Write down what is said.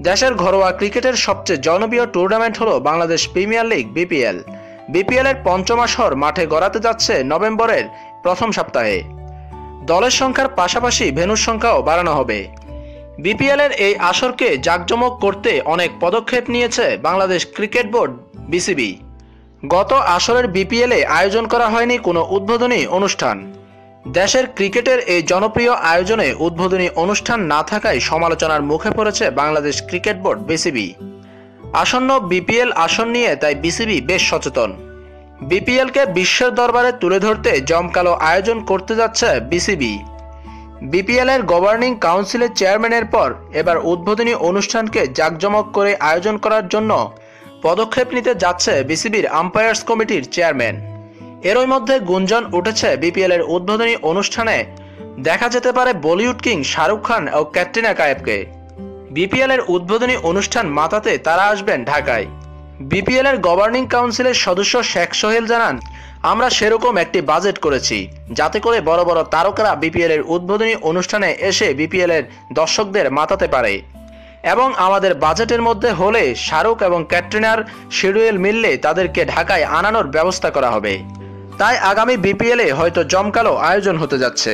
দেশের ঘরোয়া ক্রিকেটের সবচেয়ে জনপ্রিয় টুর্নামেন্ট হলো Bangladesh premier league, BPL. BPL এর পঞ্চম আসর মাঠে গড়াতে যাচ্ছে নভেম্বরের প্রথম সপ্তাহে। দলের সংখ্যার পাশাপাশি ভেন্যুর সংখ্যাও বাড়ানো হবে। বিপিএল এর এই আসরকে জাঁকজমক করতে অনেক পদক্ষেপ নিয়েছে বাংলাদেশ ক্রিকেট বোর্ড, বিসিবি। গত আসরের বিপিএলে আয়োজন করা হয়নি কোনো উদ্বোধনী অনুষ্ঠান। দেশের ক্রিকেটের এই জনপ্রিয় আয়োজনে উদ্বোধনী অনুষ্ঠান না থাকায় সমালোচনার মুখে পড়েছে বাংলাদেশ ক্রিকেট বোর্ড বিসিবি। আসন্ন বিপিএল আসন নিয়ে তাই বিসিবি বেশ সচেতন। বিপিএলকে বিশ্বের দরবারে তুলে ধরতে জমকালো আয়োজন করতে যাচ্ছে বিসিবি। বিপিএল এর গভর্নিং কাউন্সিলের চেয়ারম্যানের পর এবার উদ্বোধনী অনুষ্ঠানকে জাঁকজমক করে আয়োজন করার জন্য পদক্ষেপ নিতে যাচ্ছে বিসিবির আম্পায়ার্স কমিটির চেয়ারম্যান। এরই মধ্যে গুঞ্জন উঠেছে বিপিএল এর উদ্বোধনী অনুষ্ঠানে। দেখা যেতে পারে বলিউড কিং শাহরুখ খান ও ক্যাটরিনা কায়েবকে বিপিএল এর উদ্বোধনী অনুষ্ঠান মাতাতে তারা আসবেন ঢাকায়। বিপিএল এর গভর্নিং কাউন্সিলের সদস্য শেখ সোহেল জানান, আমরা সেরকম একটি বাজেট করেছি, যাতে করে বড় বড় তারকারা বিপিএল এর উদ্বোধনী অনুষ্ঠানে এসে বিপিএল এর দর্শকদের মাতাতে পারে। এবং আমাদের বাজেটের মধ্যে হলে শাহরুখ এবং ক্যাটরিনার শিডিউল মিললে তাদেরকে ঢাকায় আনানোর ব্যবস্থা করা হবে। তাই আগামী বিপিএলে হয়তো জমকালো আয়োজন হতে যাচ্ছে।